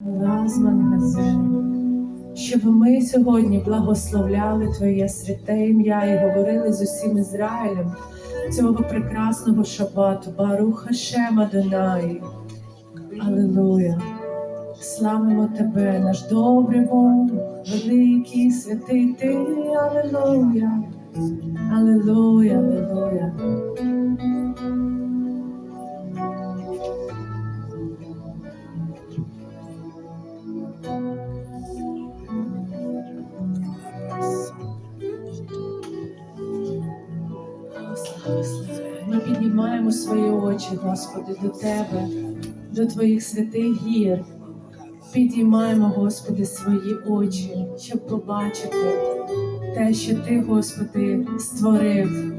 Лазман Газель, щоб ми сьогодні благословляли Твоє святе ім'я і говорили з усім Ізраїлем цього прекрасного шабату, Баруха Шема Донаї. Аллилуйя! Славимо Тебе, наш добрий Бог, великий, святий Ти, Аллилуйя! Аллилуйя, Аллилуйя! Свої очі, Господи, до Тебе, до Твоїх святих гір. Підіймаємо, Господи, свої очі, щоб побачити те, що Ти, Господи, створив,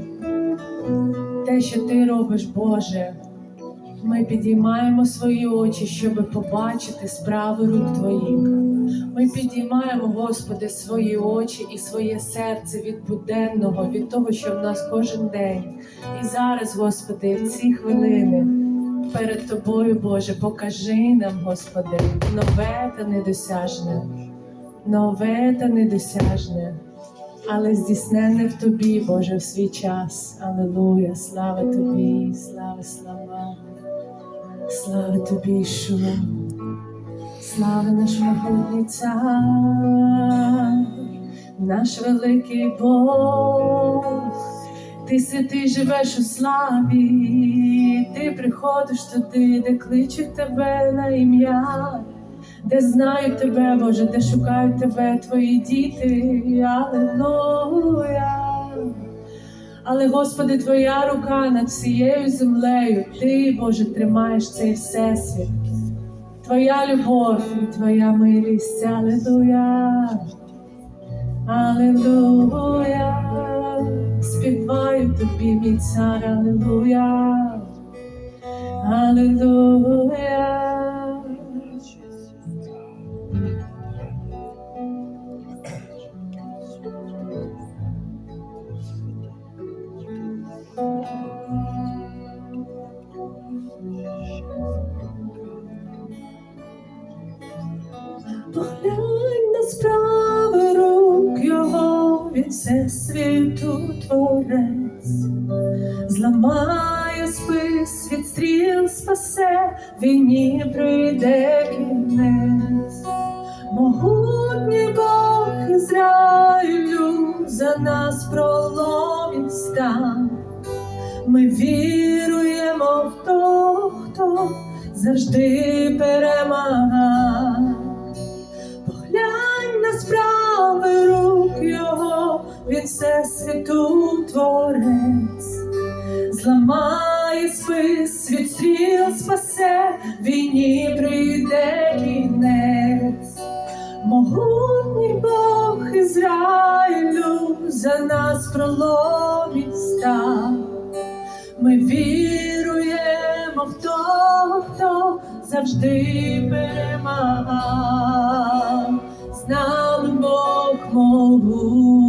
те, що Ти робиш, Боже. Ми підіймаємо свої очі, щоб побачити справи рук Твоїх. Ми підіймаємо, Господи, свої очі і своє серце від буденного, від того, що в нас кожен день. І зараз, Господи, в ці хвилини перед Тобою, Боже, покажи нам, Господи, нове та недосяжне, нове та недосяжне, але здійснене в Тобі, Боже, в свій час. Аллилуйя, слава Тобі, слава, слава, слава Тобі, Ішуа. Слава наш могутній наш великий Бог, ти святий живеш у славі, ти приходиш туди, де кличуть тебе на ім'я, де знають тебе, Боже, де шукають тебе твої діти. Аллилуйя. Але, Господи, Твоя рука над всією землею, Ти, Боже, тримаєш цей всесвіт. Твоя любов і Твоя милість, Аллилуйя, Аллилуйя, співаю тобі, мій цар, Аллилуйя, Аллилуйя. Спис від стріл спасе, війні прийде кінець, могутній Бог Ізраїлю за нас проломить стан. Ми віруємо в того, хто завжди перемагає. Поглянь на справи рук його, він все світу творець, зламає спис від стріл спасе, війні прийде кінець, могутній Бог Ізраїлю за нас проломить став. Ми віруємо в того, хто завжди перемагав. З нами Бог могутній,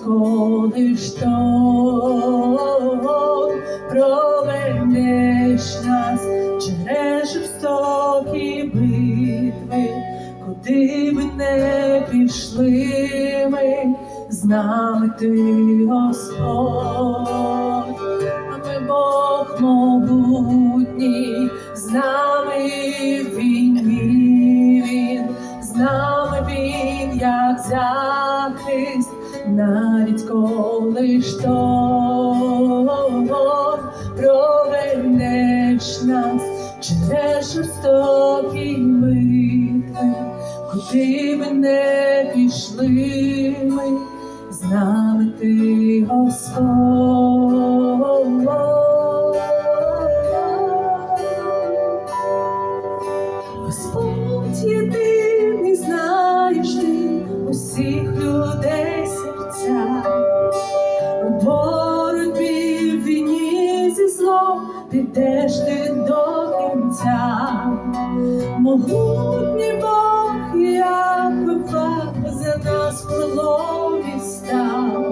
навіть коли шторм провернеш нас через жорстокі битви, куди б не пішли ми, з нами ти коли шторм провернеш нас через жорстокі битви, куди ми не пішли ми, з ти Господь. могутній Бог, як випав за нас проломі став,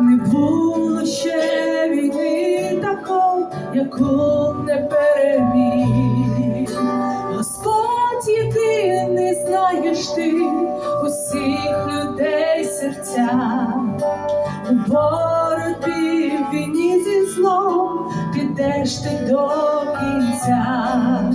не було ще війни такого, яку не переміг. Господь єдиний знаєш ти усіх людей серця, у боротьбі в війні зі злом підеш ти до кінця.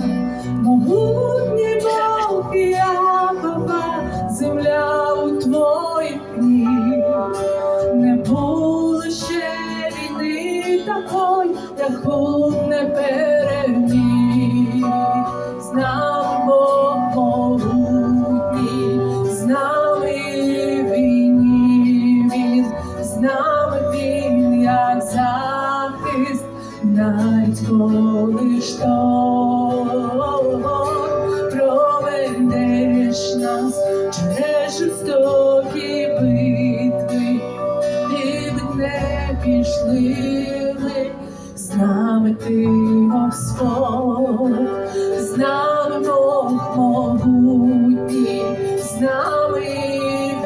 Захист, навіть коли шторм проведеш нас через жорстокі битви. І не пішли ми, з нами ти Господь, з нами Бог могутній, з нами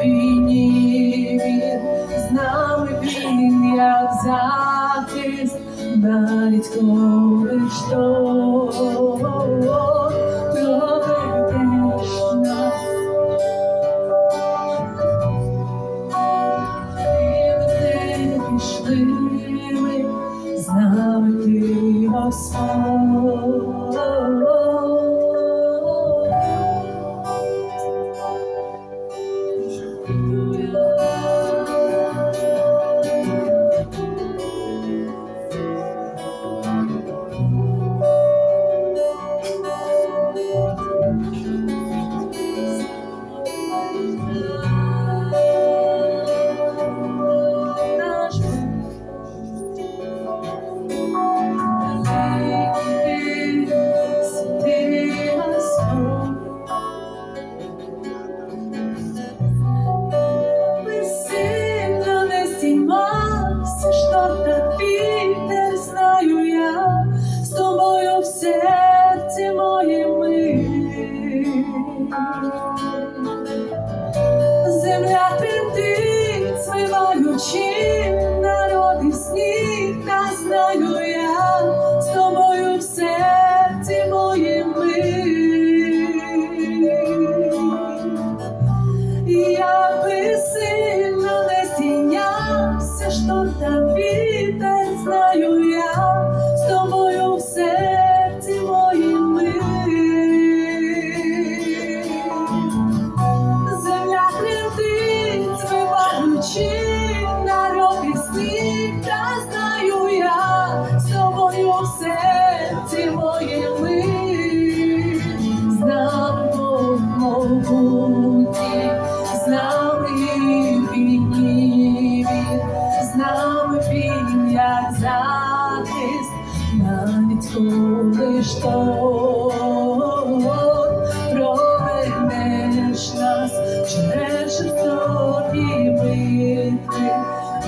війні він, з нами він, як захист, навіть коли проведеш нас. не пішли з нами ти Наш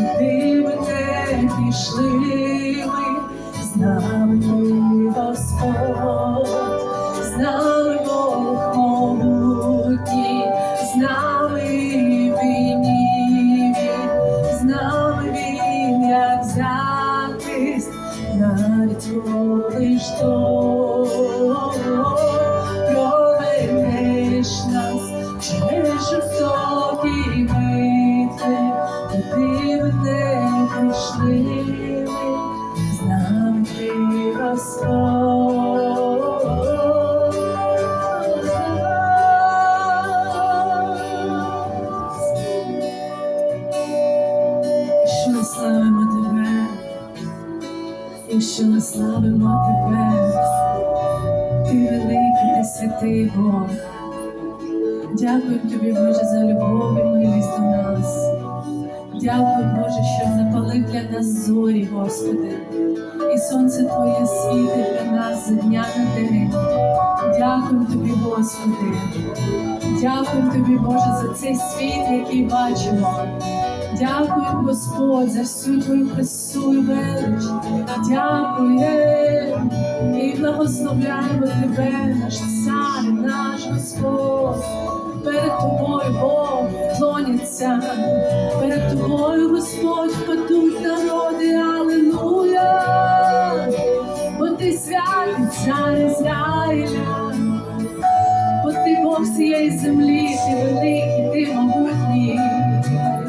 куди ми не пішли ми, з нами Господь, з нами Бог могутній, з нами війні з нами він, як захист, навіть коли шторм проведеш нас через жорстокі великий, ти святий Бог. Дякую тобі, Боже, за любов і милість до нас. Дякую, Боже, що запалив для нас зорі, Господи, і сонце Твоє світить для нас з дня на день. Дякую тобі, Господи. Дякую тобі, Боже, за цей світ, який бачимо. Дякую, Господь, за всю твою красу і велич. Дякую ми благословляємо тебе, наш цар, наш Господь, перед тобою Бог клоняться, перед тобою, Господь, падуть народи, Аллилуйя, бо ти святий цар Ізраїля, бо ти Бог всієї землі, ти великий, ти могутній,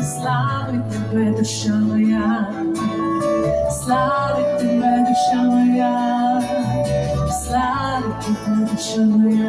слави тебе, душа моя. слави тебе,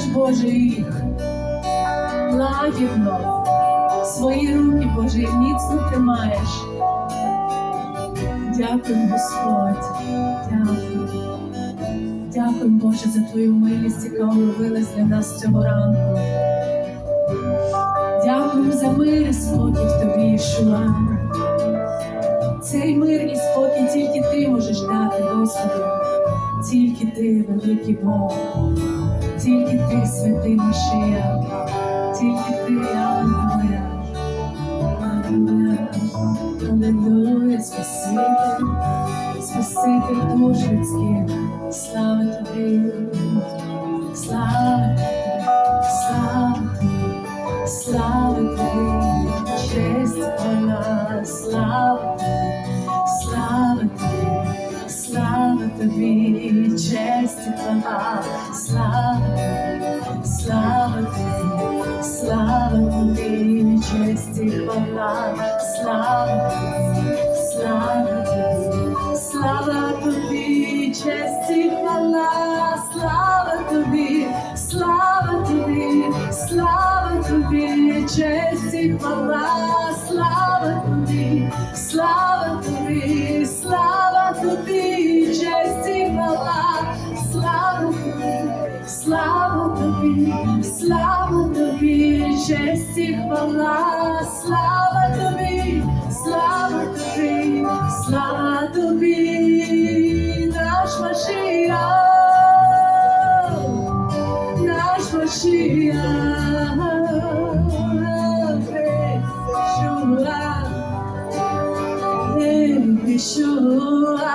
ти Боже, їх лагідно, свої руки, Боже, міцно тримаєш. Дякую, Господь, дякую. Дякую, Боже, за твою милість, яка обновилась для нас цього ранку. Дякую за мир і спокій в тобі, Ішуа. Цей мир і спокій тільки ти можеш дати, Господи. Тільки ти, великий Бог, тільки ти, святий Машия, тільки ти, Аллилуйя. Аллилуйя, Аллилуйя, Спаситель, Спаситель душ людських, слава тобі, слава тобі, слава тобі. Слава тобі, честь вона, слава тобі, слава тобі, слава тобі, честь вона, честь вона, слава тобі, слава тобі, слава тобі, честь і хвала, слава тобі, слава тобі, слава тобі, наш Машия, наш Машия, Yeshua, Yeshua.